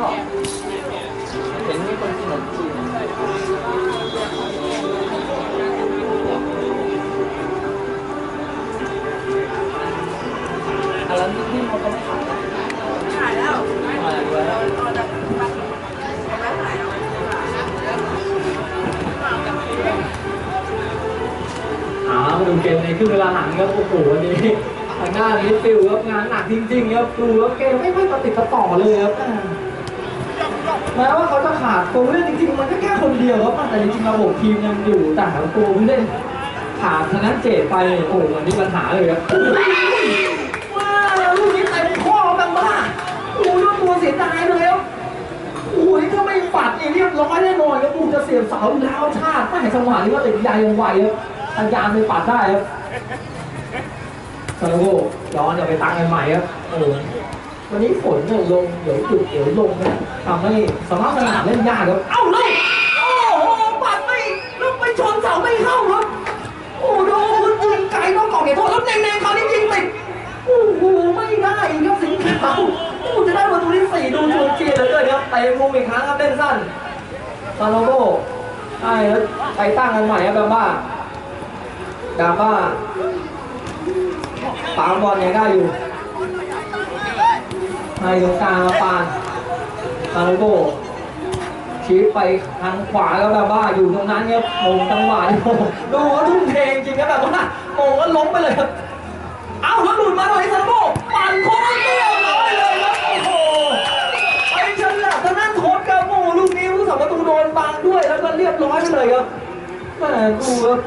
ชอเห็นมีคนกินขนมจีนอันนั้นที่มันก็ไม่ขายขายแล้วมายเราเราจะไม่ขายเอาไว้ว่าอ่ามาดูเกมในครึ่งเวลาหลังครับโอ้โหวันนี้ทางด้านมิดฟิลด์ครับงานหนักจริงๆครับดูแล้วเกมไม่ค่อยประติดประต่อเลยครับ แม้ว่าเขาจะขาดตัวผู้เล่นจริงๆมันก็แค่คนเดียวครับแต่จริงๆระบบทีมยังอยู่แต่ตัวผู้เล่นขาดทางนั้นเจดไปโอ้โหมันมีปัญหาเลยครับว้าวลูกนี้เต็มข้อกันบ้าโอ้โหยกตัวเสียดายเลยครับโอ้ยถ้าไม่ปัดนี่เรียบร้อยแน่นอนครับปูจะเสียบเสาอยู่แล้วชาติไม่จังหวะนี้ว่าติดยายังไวครับพยายามไปปัดได้ครับซาโกย้อนอย่าไปตั้งใหม่ครับโอ้ วันนี้ฝนเนี่ยลงเดี๋ยวหยุดเดี๋ยวลงนะทำให้สภาพสนามเล่นยากครับเอ้าเลยโอ้โหปัดไม่ล้วไปชนเสาไม่เข้าครับโอ้โหคุณยิงไกลต้องกอกเขตโทษแล้วเน่งๆคราวนี้ยิงติดโอ้โหไม่ได้ครับสิงห์ขาวโอ้จะได้ประตูที่สี่ดูชวนเชียร์เลือเกินครับเตะมุมอีกครั้งครับเล่นสั้นซาโลโก้ใช่แล้วไปตั้งกันใหม่ครับแบบว่าดาบ้าปามบอลยังได้อยู่ ให้ตรงกลางปานซานโลโกชี้ไปทางขวาแล้วแบบว่าอยู่ตรงนั้นครับมงจังหวะนี่โอ้โหดูว่าทุ่มเทจริงๆครับแบบว่ามงก็ล้มไปเลยครับ เอาแล้วหลุดมาหน่อยซัมโบปั่นโค้งเรียบร้อยเลยครับโอ้โหไปฉลับทางด้านโค้ดครับโอ้โหลูกนี้ผู้สาประตูโดนบังด้วยแล้วก็เรียบร้อยไปเลยครับแม่ดูครับ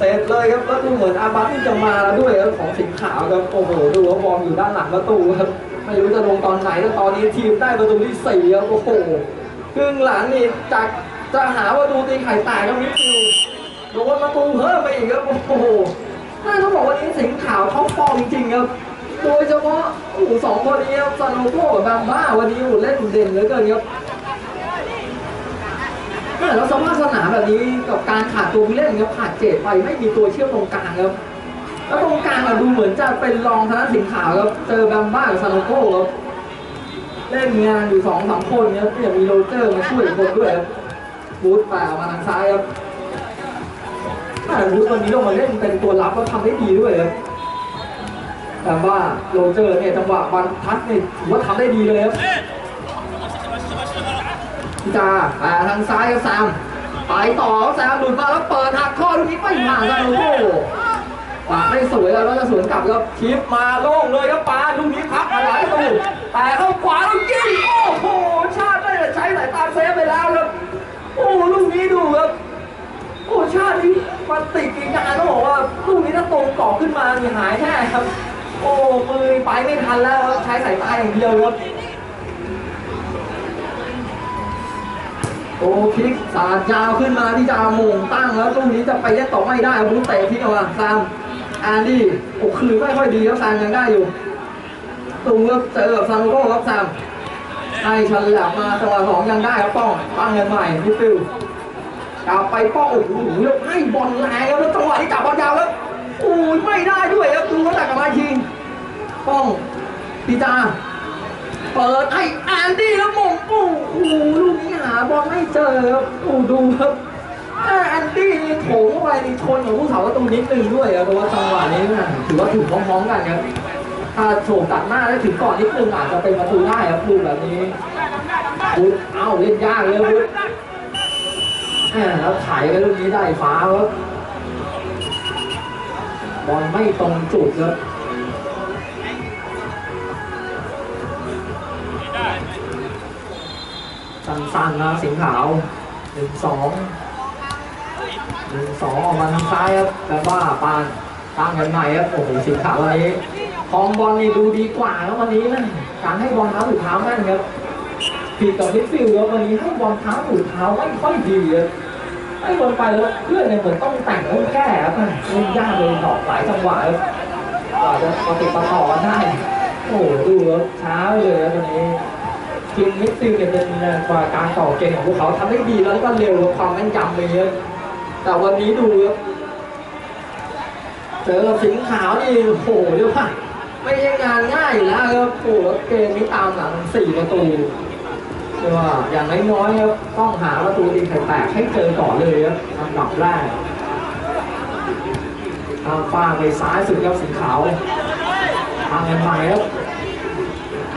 เสร็จเลยครับแล้วดูเหมือนอาบัตที่จะมาแล้วด้วยครับของสิงห์ขาวครับโอ้โหดูว่าบอลอยู่ด้านหลังประตูครับไม่รู้จะลงตอนไหนแล้วตอนนี้ทีมได้ประตูที่สี่ครับโอ้โหครึ่งหลังนี่จากจะหาว่าดูตีไข่แตกครับมิดฟิลด์โดนประตูเพิ่มไปอีกครับโอ้โหน่าต้องบอกวันนี้สิงห์ขาวเขาฟอร์มจริงครับโดยเฉพาะโอ้โหสองคนนี้ครับซานโนโก้กับแบมบ้าวันนี้อ้โหเล่นเด่นเหลือเกินครับ แม่แล้วสภาพสนามแบบนี้กับการขาดตัวผู้เล่นครับขาดเจดไปไม่มีตัวเชื่อมตรงกลางครับแล้วตรงกลางอะดูเหมือนจะเป็นรองทางด้านสิงห์ขาวครับเจอแบมบ้ากับซานโนโก้ครับเล่นงานอยู่สองสามคนครับเนี่ยมีโรเจอร์มาช่วยอีกคนด้วยครับบูธแปลมาทางซ้ายครับแต่วูดวันนี้ลงมาเล่นเป็นตัวรับก็ทำได้ดีด้วยครับแต่ว่าโรเจอร์เนี่ยจังหวะบันทัดเนี่ยถือว่าทำได้ดีเลยครับ พี่จาทางซ้ายครับแซมไปต่อแซมหลุดมาแล้วเปิดหักข้อลูกนี้ไม่ผ่านซาโนโก้ปาไม่สวยแล้วก็จะสวนกลับครับชิปมาโล่งเลยครับปาลูกนี้พักมาหลายตูแต่เข้าขวาแล้วยิงโอ้โหชาติได้แต่ใช้สายตาเซฟไปแล้วครับโอ้ลูกนี้ดูครับโอ้ชาตินี้มันติดกินยาต้องบอกว่าลูกนี้ถ้าตรงกรอบขึ้นมามีหายแน่ครับ โอ้มือไปไม่ทันแล้วครับใช้สายตาอย่างเดียวครับ โอ้พลิกสาดยาวขึ้นมาที่จะโมงตั้งแล้วลูกนี้จะไปได้ต่อไม่ได้บุ้เตะทิ้งเอาซามแอนดี้โอ้คือไม่ค่อยดีครับซามยังได้อยู่ตูงเจอกับซามโก้ครับซามให้ฉลับมาจังหวะสองยังได้ครับป้องตั้งเงินใหม่มิดฟิลกลับไปป้องโอ้โหแล้วให้บอลแรงแล้วจังหวะที่จับบอลยาวแล้วโอ้ยไม่ได้ด้วยครับดูเขาตักกลับมายิงป้องปีจา เปิดให้แอนดี้แล้วมงโอ้โหลูกนี้หาบอลไม่เจอครับโอ้ดูครับแอนดี้โถงเข้าไปนี่ชนกับผู้สาวประตูนิดนึงด้วยครับเพราะว่าจังหวะนี้นะถือว่าถึงพร้อมๆกันครับถ้าโฉบตัดหน้าได้ถึงก่อนนิดนึงอาจจะเป็นประตูได้ครับดูแบบนี้วุฒเอ้าเล่นยากเลยวุ้แล้วไถไปลูกนี้ได้ฟ้าครับบอลไม่ตรงจุดครับ สั้นๆนะสิงขาวหนึ่งสองหนึ่งสองออกมาทางซ้ายครับแต่ว่าปานตั้งกันใหม่ครับโอ้โหสิงขาววันนี้คลองบอลนี่ดูดีกว่าครับวันนี้นะการให้บอลเท้าถือเท้าแม่นครับผิดกับมิดฟิลด์ครับวันนี้ให้บอลเท้าถือเท้าไม่ค่อยดีครับไอ้บอลไปแล้วเพื่อนเนี่ยเหมือนต้องแต่งต้องแก้ครับเล่นยากเลยดอกหลายจังหวะครับกว่าจะมาติดต่อได้โอ้โหดูแล้วช้าเลยครับตอนนี้ ทีมมิดฟิลด์เนี่ยเป็นกว่าการต่อเกมของพวกเขาทำได้ดีแล้วก็เร็วความแม่นยำไปเยอะแต่วันนี้ดูครับเจอกับสิงขาวนี่โอ้โหเรียกว่าไม่ใช่งานง่ายอยู่แล้วครับโอ้โหเกมนี้ตามหลังสี่ประตูเรียกว่าอย่างน้อยๆครับต้องหาประตูตีไข่แตกให้เจอก่อนเลยครับอันดับแรกทางฟ้าไปซ้ายสุดครับสีขาวทางเงินใหม่ครับ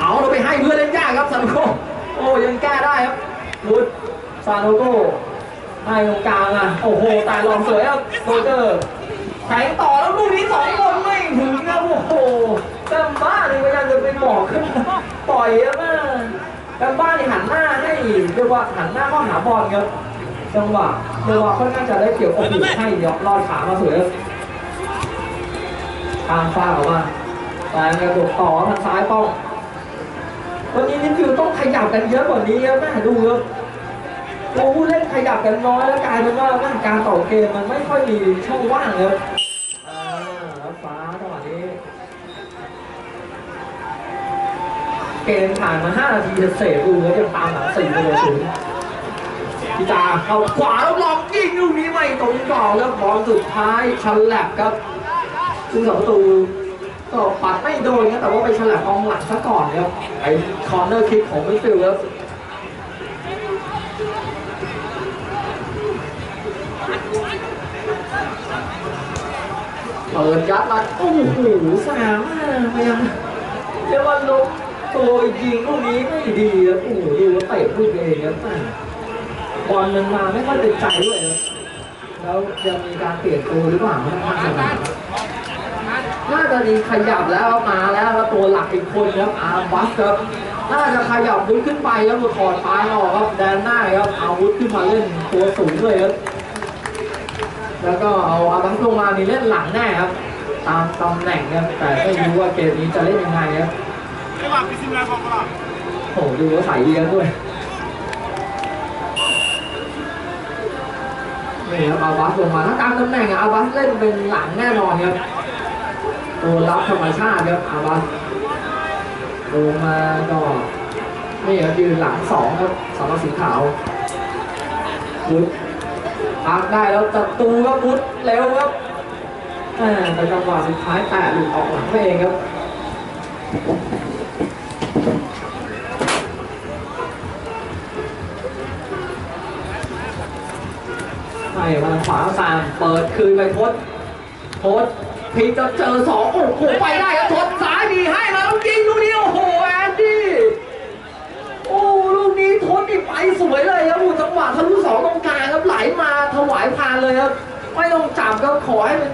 เอาเราไปให้เพื่อนเล่นยากครับซานโกโอ้ยังแก้ได้ครับวุฒซานโกให้ตรงกลางอะโอ้โหแต่ลองสวยครับโรเจอร์แข่งต่อแล้วลูกนี้สองคนไม่ถึงครับโอ้โหเต็มบ้านเลยพยายามจะไปบอกขึ้นมาปล่อยครับแม่กันบ้านนี่หันหน้าให้เรียกว่าหันหน้าเข้าหาบอลครับจังหวะเรียกว่าค่อนข้างจะได้เกี่ยวกับหูให้เดี๋ยวรอดขามาสวยครับทางฟ้าออกมาแต่กระโดดต่อทางซ้ายป้อง วันนี้นิฟิวต้องขยับกันเยอะกว่านี้ครับแม่ดูครับผู้เล่นขยับกันน้อยแล้วกลายเป็นว่าแม่การต่อเกมมันไม่ค่อยมีช่องว่างครับอ่าแล้วฟ้าจังหวะนี้ เกมผ่านมา5นาทีเศษดูแล้วยังตามหลัง4ประตูศูนย์พี่ตาเข้าขวาแล้วล็อกยิงลูกนี้ไม่ตรงกรอบแล้วบอลสุดท้ายฉลับครับซึ่งสองประตู ก็ปัดไม่โดนนะแต่ว่าไปฉลับกองหลังซะก่อนครับไอ้คอร์เนอร์คิกของมิดฟิลด์ครับเปิดยัดมาโอ้โหสามอะพยายามเรียกว่าล้มตัวยิงลูกนี้ไม่ดีครับโอ้โหดูว่าเตะลูกเองครับบอลมันมาไม่ค่อยเป็นใจด้วยครับแล้วจะมีการเปลี่ยนตัวหรือเปล่าไม่น่าจะมี น่าจะมีขยับแล้วมาแล้วแล้วตัวหลักอีกคนครับอาร์บัสครับน่าจะขยับวุ้ขึ้นไปแล้วถอดปลายออกครับแดนหน้าครับเอาวุ้ขึ้นมาเล่นตัวสูงเลยครับแล้วก็เอาอาร์บัสลงมานี่เล่นหลังแน่ครับ ตามตำแหน่งครับแต่ไม่รู้ว่าเกมนี้จะเล่นยังไงครับ Leva, piscina leva pra lá. โอ้โหดูว่าใส่เลี้ยงด้วยนี่ครับอาบัสลงมาถ้าตามตำแหน่งอะอาบัสเล่นเป็นหลังแน่นอนครับ ตัวรับธรรมชาติครับอาบัสลงมาก็นี่ครับยืนหลังสองครับสำหรับสีขาวพุทพักได้แล้วจัตูครับพุทเร็วครับแต่จังหวะสุดท้ายแตะหลุดออกหลังไปเองครับให้มาขวาสามเปิดคืนไปทดทดพี จะเจอสองโอ้โหไปได้ครับทดซ้ายดีให้มาแล้วยิงลูกนี้โอ้โหแอนดี้โอ้ลูกนี้ทดนี่ไปสวยเลยครับอ้จังหวะทะลุสองตรงกลางครับไหลมาถวายพานเลยครับไม่ต้องจับครับขอให้มัน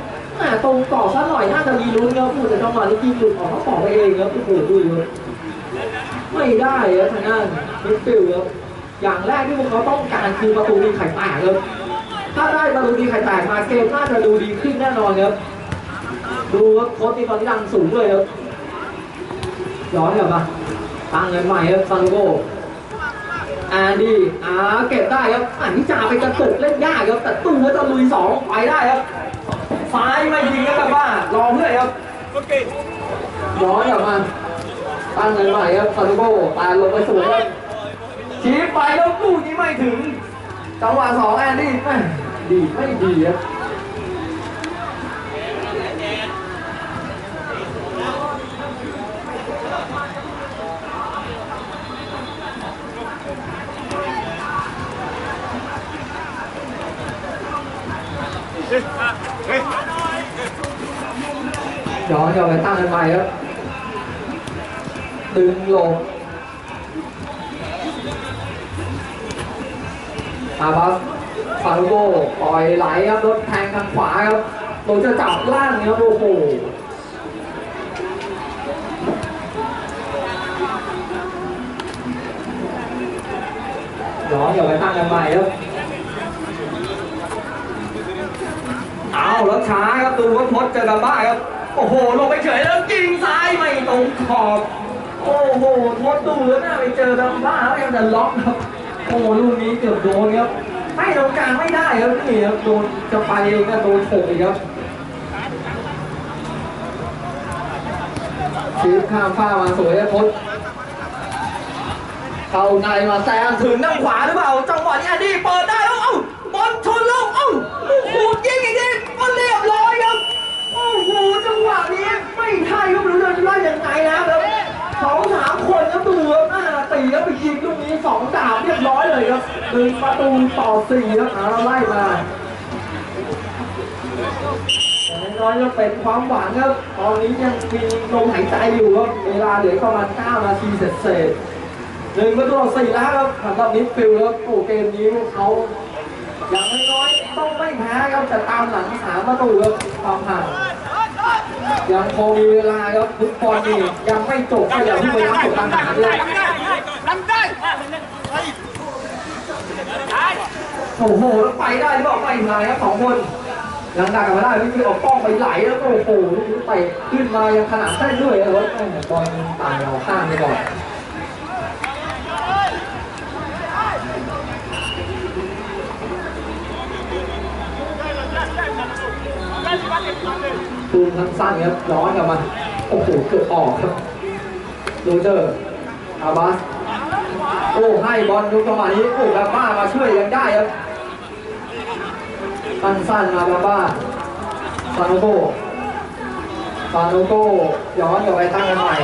ตรงกรอบซะหน่อยน่าจะมีลุ้นครับผู้แต่จังหวะนี้ยิงหลุดออกเขาปอไปเองครับโอ้โหดูอยู่ไม่ได้ครับทางด้านมิดฟิลด์ครับอย่างแรกที่พวกเขาต้องการคือประตูมีไข่แตกครับถ้าได้ประตูดีไข่แตกมาเกมน่าจะดูดีขึ้นแน่นอนครับ ดูว่าโค้ชนี่ตอนนี้ดังสูงเลยครับย้อนกลับมาตั้งเงินใหม่ครับซานโกอาดีอาเก็บได้ครับอ่านพิจาไปกระตุกเล่นยากครับแต่ตู้ก็จะลุยสองไปได้ครับซ้ายไม่ยิงครับกลับบ้ารอเพื่อนครับย้อนกลับมาตั้งเงินใหม่ครับซานโกตาลงไปสวยครับชี้ไปแล้วลูกนี้ไม่ถึงจังหวะสองแอนดี้แม่ดีไม่ดีครับ ย้อนกลับไปตั้งกันใหม่ครับดึงลงอาบัสฟารุโกปล่อยไหลครับรถแทงทางขวาครับลงจะจับล่างครับโอ้โหย้อนกลับไปตั้งกันใหม่ครับเอาแล้วช้าครับดูว่าทดเจอกับบ้าครับ โอ้โห ลงไปเฉยแล้วยิงซ้ายไม่ตรงขอบ โอ้โหทดดูแล้วน่าไปเจอกับบ้าแล้วยังจะล็อกครับ โอ้โหลูกนี้เกือบโดนครับให้ตรงกลางไม่ได้ครับนี่ครับโดนจะไปเองก็โดนโฉกอีกครับชีฟข้ามฟ้ามาสวยครับทดเข้าในมาแซงถึงด้านขวาหรือเปล่า จังหวะนี้อดีเปิดได้ ยังไงนะครับสองสามคนครับดูครับอ่าตีแล้วไปยิงลูกนี้สองดาบเรียบร้อยเลยครับหนึ่งประตูต่อสี่ครับเอาไล่มาน้อยๆก็เป็นความหวังครับตอนนี้ยังมีลมหายใจอยู่ครับเวลาเหลือประมาณ9นาทีเศษๆหนึ่งประตูต่อสี่แล้วครับสำหรับนิดฟิลด์ครับโอ้เกมนี้เขาอย่างน้อยต้องไม่แพ้ครับแต่ตามหลังสามประตูครับความห่าง ยังคงมีเวลาครับฟุตบอลนี่ยังไม่จบก็อย่าเพิ่งไปนับจบตามหาเลยโอ้โหแล้วไปได้หรือเปล่าไปมาครับสองคนยังดักกันมาได้ไม่มีออกป้องไปไหลแล้วก็โอ้โหเตะขึ้นมายังขนาดได้ด้วยครับบอลตายเราข้ามไปก่อน ตูนทั้งสั้นครับย้อนกลับมา โอ้โห เกือบออกครับโรเจอร์อาบัส โอ้ให้บอลยุกจังหวะนี้ โอ้บาบ้ามาช่วยยังได้ครับสั้นสั้นมาบาบ้าซานโกซานโกย้อนกลับไปตั้งกันใหม่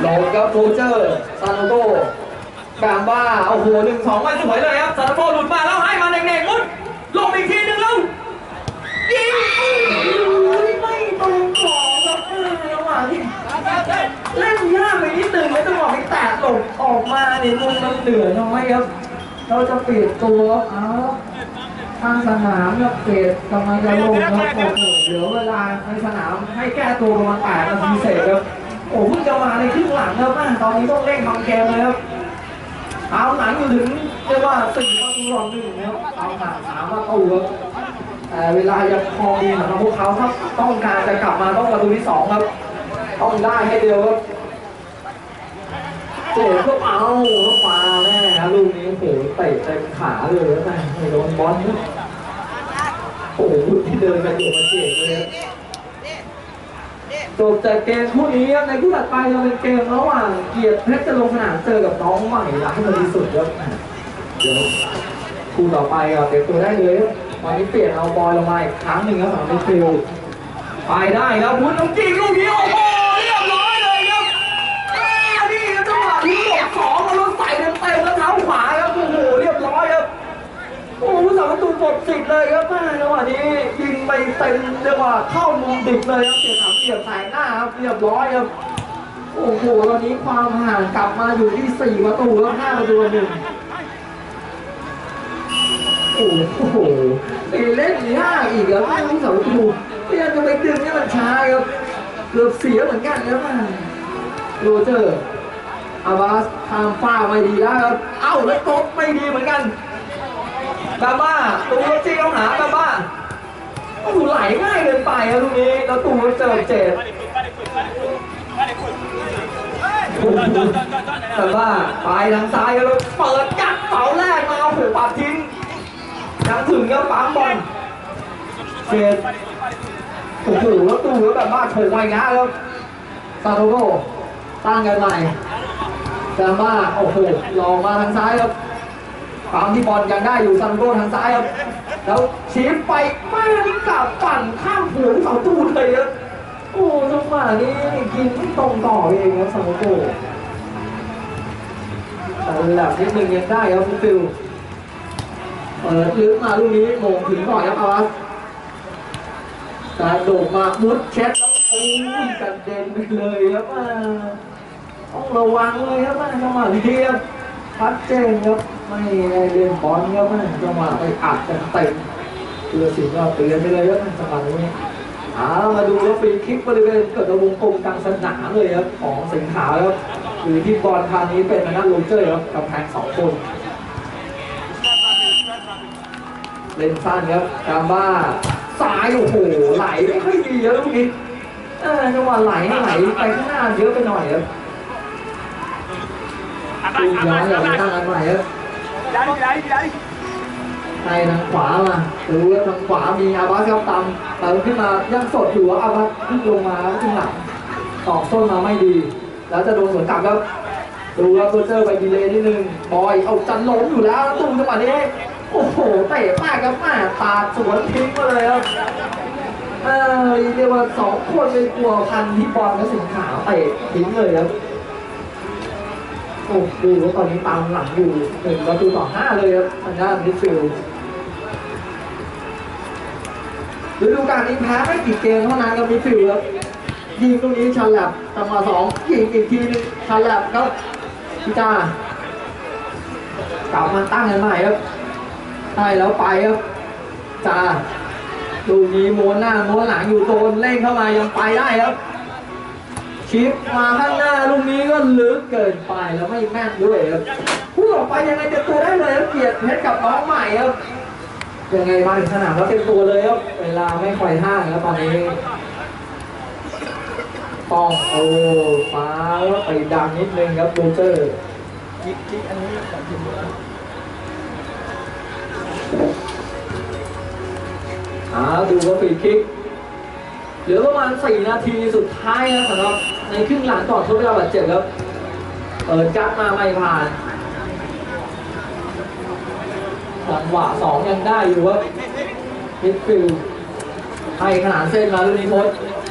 หลดครับโรเจอร์ซานโนโกกามบ้า โอ้โหหนึ่งสองไม่สวยเลยครับซานโนโกหลุดมาแล้วให้มาเน่งๆมุดลงอีกทีหนึ่งแล้ว ยิงโอ้ยไม่ตรงขอบครับเออระหว่างที่เล่นยากไป นิดนึงแล้วจังหวะไปแตะหลบออกมาเนี่ยมุมมันเหลือน้อยครับ เราจะเปลี่ยนตัวเอาทางสนามครับเปลี่ยนกำลังจะลงครับโอ้โหเหลือเวลาในสนามให้แก้ตัวประมาณ8นาทีเศษครับโอ้เพิ่งจะมาในครึ่งหลังครับตอนนี้ต้องเร่งทำเกมเลยครับเอาหนังอยู่ถึงเรียกว่าสี่ประตูต่อหนึ่งนะครับเอาหนังสามประตูครับแต่เวลายังพอดีสำหรับพวกเขาถ้าต้องการจะกลับมาต้องประตูที่สองครับต้องได้ให้เร็วครับ เจ๋ก็เอาแล้วาแน่ครับลูกนี้โอ้โหเตะเต็มขาเลยแล้วแต่ไม่โดนบอลโอ้โหที่เดินกันอยู่มาเจ๋เลยจบจากเกมคู่นี้ในคู่ถัดไปเราเป็นเกมระหว่างเกียรติเพชรจะลงสนามเจอกับน้องใหม่รักให้มันดีสุดครับเดี๋ยวคู่ต่อไปเตรียมตัวได้เลยวันนี้เปลี่ยนเอาบอลลงมาอีกครั้งหนึ่งครับสำหรับมิดฟิลด์ไปได้ครับพุทธน้ำจริงลูกนี้โอ้โหาประตูหมดสิทธิ์เลยครับแม่จังหวะนี้ยิงไปเต็มเรียกว่าเข้ามุมดิบเลยครับเสียสามเสียบแสงหน้าครับเรียบร้อยครับโอ้โหตอนนี้ความห่างกลับมาอยู่ที่สี่ประตูแล้วห้าประตูหนึ่งโอ้โหไปเล่นยากอีกครับไม่ต้องเสาถูพยายามจะไปดึงให้มันช้าครับเกือบเสียเหมือนกันครับแม่โรเจอร์อาบาสทางฟ้าไม่ดีแล้วครับเอ้าแล้วตบไม่ดีเหมือนกัน บาบ้าตูรจี้เข้าหาบาบ้าโอ้โหไหลง่ายเกินไปครับลูกนี้แล้วตูเจอเจ็บแต่ว่าไปทางซ้ายครับแล้วเปิดยัดเสาแรกมาโอ้โหปัดทิ้งยังถึงครับปั๊มบอลเฟดโอ้โหแล้วตู้แล้วแบบบ้าโฉงไว้งะครับซาโตโกตั้งกันใหม่ซาม่าโอ้โหลองมาทางซ้ายครับ ปั๊มที่บอลยังได้อยู่ซาโตโก้ทางซ้ายครับ แล้วชี้ไปแม่นี่กลับปั่นข้ามหัวเสาตู้เลยครับโอ้จังหวะนี้กินตรงต่อเองครับซาโตโก้แต่ระดับนิดนึงยังได้ครับฟิลเปิดลึกมาลูกนี้โมงถึงก่อนครับอาวัสกระโดดมามุดเช็ดแล้วโอ้ยกระเด็นไปเลยครับอ่าต้องระวังเลยครับจังหวะนี้ครับชัดเจนครับ ไม่ได้เล่นบอลครับอ่าจังหวะไปอัดกันเต็มเตือสิงห์ก็เตือนไปเลยครับจังหวะนี้เอามาดูแล้วฟรีคิกบริเวณเกิดวงกลมกลางสนามเลยครับของสิงห์ขาวครับหรือที่บอลคราวนี้เป็นทางด้านโรเจอร์ครับกำแพงสองคนเล่นสั้นครับกาบ้าซ้ายโอ้โหไหลไม่ค่อยดีแล้วลูกนี้จังหวะไหลไหลไปข้างหน้าเยอะไปหน่อยครับดูย้อนกลับไปตั้งอันใหม่ครับ ให้ทางขวามาดูว่าทางขวามีอาบัสครับตามเติมขึ้นมายังสดอยู่ว่าอาบัสขึ้นลงมาขึ้นหลังตอกส้นมาไม่ดี แล้วจะโดนสวนกลับครับดูครับตัวเจอร์ไปดีเลยนิดนึงบอยเอาจันล้มอยู่แล้วตุ้มจังหวะนี้โอ้โหเตะมากครับมาตาสวนทิ้งมาเลยครับเออเรียกว่าสองคนเป็นกลัวพันที่บอลและสิงขาวเตะทิ้งเลยครับ อ้ดูว่าตอนนี้ตามหลังอยู่หนึ่งประตูต่อห้าเลยครับทางด้านมิดฟิลด์ฤดูกาลนี้แพ้ไม่กี่เกมเท่านั้นกับมิดฟิลด์ครับยิงตรงนี้ชันแลบจังหวะสองยิงอีกทีนึงชันแลบครับพี่จ้ากลับมาตั้งกันใหม่ครับได้แล้วไปครับจ้าลูนี้ม้วนหน้าม้วนหลังอยู่โซนเล่งเข้ามายังไปได้ครับ ชิปมาข้างหน้าลูกนี้ก็ลึกเกินไปแล้วไม่แม่นด้วยครับพูดออกไปยังไงเต็มตัวได้เลยครับเกียรติเพชรกับน้องใหม่ครับยังไงมาถึงสนามแล้วเต็มตัวเลยครับเวลาไม่ค่อยห่างแล้วตอนนี้ปองโอ้ฟ้าไปดังนิดนึงครับโรเจอร์กิ๊กกิ๊กอันนี้ของทีมเมืองอ่าดูว่าฟรีคิก เหลือประมาณ 4 นาทีสุดท้ายนะสำหรับในครึ่งหลังก่อนทดเวลาบาดเจ็บครับเปิดจัดมาไม่ผ่านจังหวะสองยังได้อยู่ครับมิดฟิลให้ขนาดเส้นมาลูกนี้โพส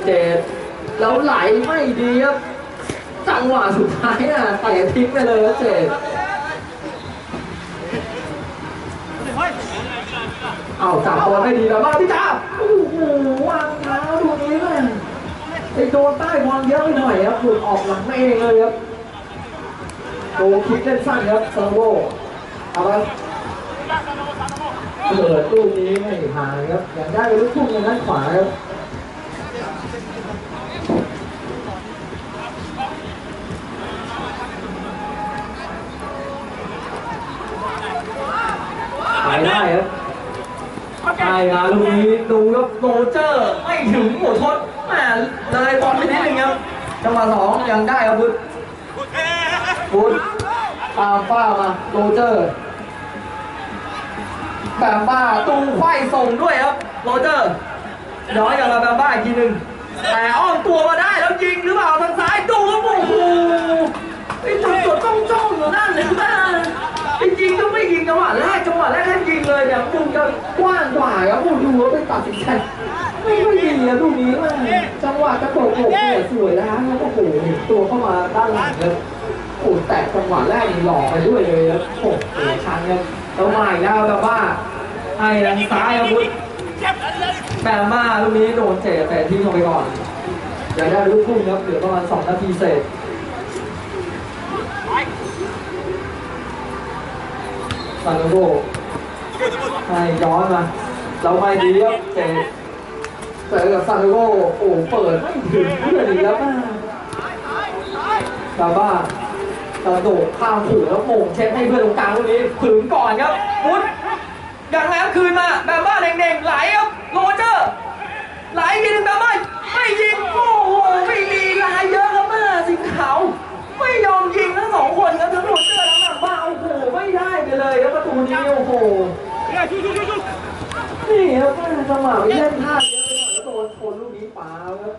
เจ็ดแล้วไหลไม่ดีครับจังหวะสุดท้ายอะเตะทิ้งไปเลยครับเจ็ดเอาจับบอลได้ดีแล้วมาพี่จ้าโอ้โหวาง เท้าดูนี้เลยไอ้โดนใต้บอลเยอะไปหน่อยครับหลุดออกหลังไมาเองเลยครับโกคิดเล่นสั้นครับซาโวเอาไปเปิดลูกนี้ไม่ผ่านครับอยากได้ลูกทุ่งในด้านขวาครับไปได้ครับ ช่ครับลูกนี้ดูครับโรเจอร์ไม่ถึงหมดทดแหมเลยบอลไปนิดนึงครับจังหวะสองยังได้ครับบุญบุญตามป้ามาโรเจอร์แบมบ้าตูไขว้ส่งด้วยครับโรเจอร์ย้อนกลับมาแบมบ้าอีกทีหนึ่งแต่อ้อมตัวมาได้แล้วยิงหรือเปล่าทางซ้ายดูครับโอ้โหไอ้จุดจดจ้องจ้อง เลยเนี่ยมุมจะกว้างกว่าครับผมดูว่าไปตัดสินใจไม่ค่อยดีอะลูกนี้ม่จังหวะกระโดดโผล่เนี่ยสวยแล้วครับโอ้โหตัวเข้ามาด้านหลังครับโอ้แตะจังหวะแรกนี่หลอกไปด้วยเลยครับโอ้โหชันครับแล้วมาอีกแล้วแบบว่าให้ทางซ้ายครับพุธแบมมาลูกนี้โดนเจแต่ทิ้งลงไปก่อนอยากได้ลูกพุ่งครับเหลือประมาณ 2 นาทีเศษซานโก ให้ย้อนมาเราไม่ดีครับเจเจอกับซานโกโอ้เปิดไม่ถึงเพื่อนอีกแล้วมาซาบ้าซาโดดข้ามขู่แล้วโมงเช็ดให้เพื่อนตรงกลางลูกนี้ถึงก่อนครับพุทธอย่างแล้วคืนมาแบบบ้าเด้งๆไหลครับโรเจอร์ไหลยิงแบบบ้าไม่ยิงโอ้โหไม่มีลายเยอะครับแม่สิงขาวไม่ยอมยิงทั้งสองคนครับทั้งโรเจอร์ทั้งหลังบ้าโอ้โหไม่ได้ไปเลยครับประตูนี้โอ้โห นี่ครับแม่จังหวะเล่นพลาดเยอะไปหน่อยแล้วโดนชนลูกนี้ป๋าครับ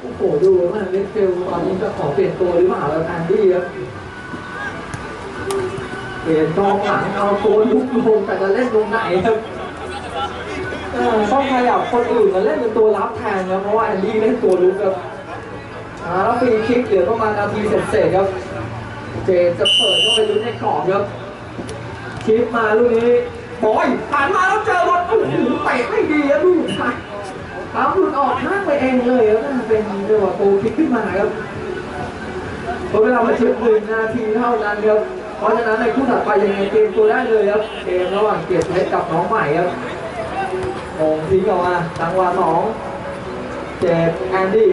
โอ้โหดูมากเลนเฟลตอนนี้จะขอเปลี่ยนตัวหรือเปล่าแล้วแอนดี้ครับเปลี่ยนกองหลังเอาตัวลุกลงแต่จะเล่นตรงไหนครับเออต้องขยับคนอื่นมาเล่นเป็นตัวรับแทนครับเพราะว่าแอนดี้เล่นตัวลุกครับอ่าแล้วฟรีคิกเหลือประมาณนาทีเศษๆครับ เจจะเปิดเข้าไปลุ้นในกรอบครับ คิกมาลูกนี้บอยผ่านมาแล้วเจอบอลโอ้โหเตะไม่ดีครับลูกชายตามหลุดออกข้างไปเองเลยครับน่าเป็นเรียกว่าโตคิกขึ้นมาครับเพราะเวลามาชิดหนึ่งนาทีเท่านั้นครับเพราะฉะนั้นในคู่ถัดไปยังไงเตรียมตัวได้เลยครับเกมระหว่างเกียรติเพชรกับน้องใหม่ครับมงทิ้งออกมาจังหวะสองเจ็ดแอนดี้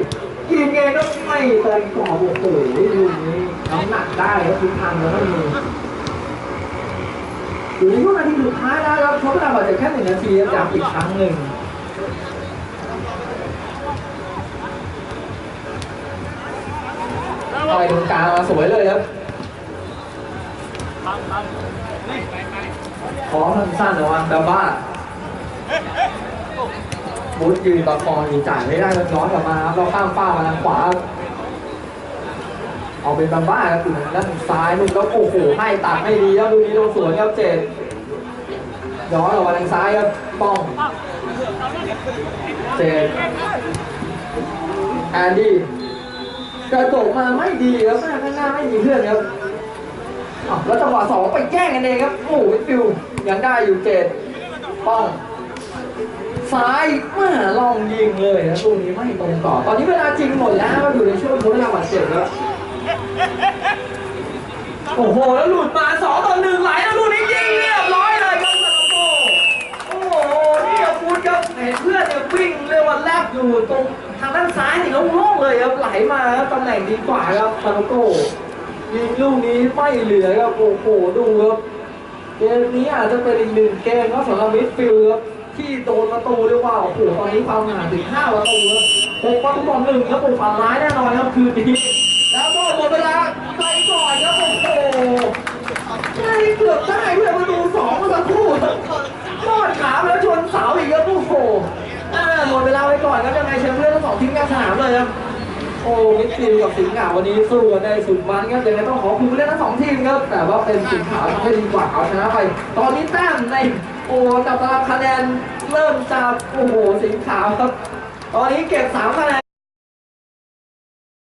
ยิงเองก็ไม่เต็มกรอบโอ้โหลูกนี้น้ำหนักได้ครับทิศทางแล้วไม่มี อยู่ในช่วงนาทีสุดท้ายแล้วครับเพราะเวลาบาดเจ็บแค่หนึ่งนาทีครับย้ำอีกครั้งหนึ่งต่อยตรงกลางมาสวยเลยครับขอสั้นๆนะว่าแบบว่าบูธยืนประคองอยู่จ่ายไม่ได้แล้วย้อนกลับมาครับเราข้ามฟ้ามาทางขวา เอาเป็นบัมบ้าครับอยู่ทางด้านซ้ายนุ่นก็โอ้โหให้ตัดไม่ดีแล้วดูนี้โดนสวนครับเจ็ดย้อนออกมาทางซ้ายครับป้องเจนแอนดี้กระโดดมาไม่ดีครับหน้าข้างหน้าไม่มีเพื่อนครับอ้วแล้วจังหวะสองไปแย่งกันเองครับโอ้โหฟิวยังได้อยู่เจนป้องซ้ายมาลองยิงเลยนะตรงนี้ไม่ตรงต่อ ตอนนี้เวลาจริงหมดแล้วอยู่ในช่วงทดเวลาบาดเจ็บแล้ว โอ้โห แล้วหลุดมาสองต่อหนึ่งไหลแล้วลูกนี้ยิงเรียบร้อยเลยครับซาโกโอ้โห นี่ครับพูดครับเห็นเพื่อนเนี่ยวิ่งเรียกว่าแลบอยู่ตรงทางด้านซ้ายนี่โล่งๆเลยครับไหลมาครับตำแหน่งดีกว่าครับซาโกยิงลูกนี้ไม่เหลือครับโอ้โหดูครับเกมนี้อาจจะเป็นอีกหนึ่งเกมครับสำหรับมิดฟิลด์ครับที่โดนประตูเรียกว่าโอ้โหตอนนี้ความห่างถึง5ประตูครับหกประตูต่อหนึ่งครับผมฝันร้ายแน่นอนครับคืนนี้ แล้วก็หมดเวลาไปก่อนครับโอ้โหได้เกือบได้เพื่อนประตูสองเมื่อสักครู่ครับรอดขาแล้วชนเสาอีกครับโอ้โหอ่าหมดเวลาไปก่อนครับยังไงแชมป์เพื่อนทั้งสองทีมกลางสนามเลยครับโอ้มิดฟิลกับสิงห์ขาววันนี้สู้กันได้สุดมันครับยังไงต้องขอคุณเล่นทั้งสองทีมครับ แต่ว่าเป็นสิงห์ขาวทำได้ดีกว่าเอาชนะไป ตอนนี้แต้มในโอ้จับตารางคะแนนเริ่มจากโอ้โหสิงห์ขาวครับ ตอนนี้เก็บ3คะแน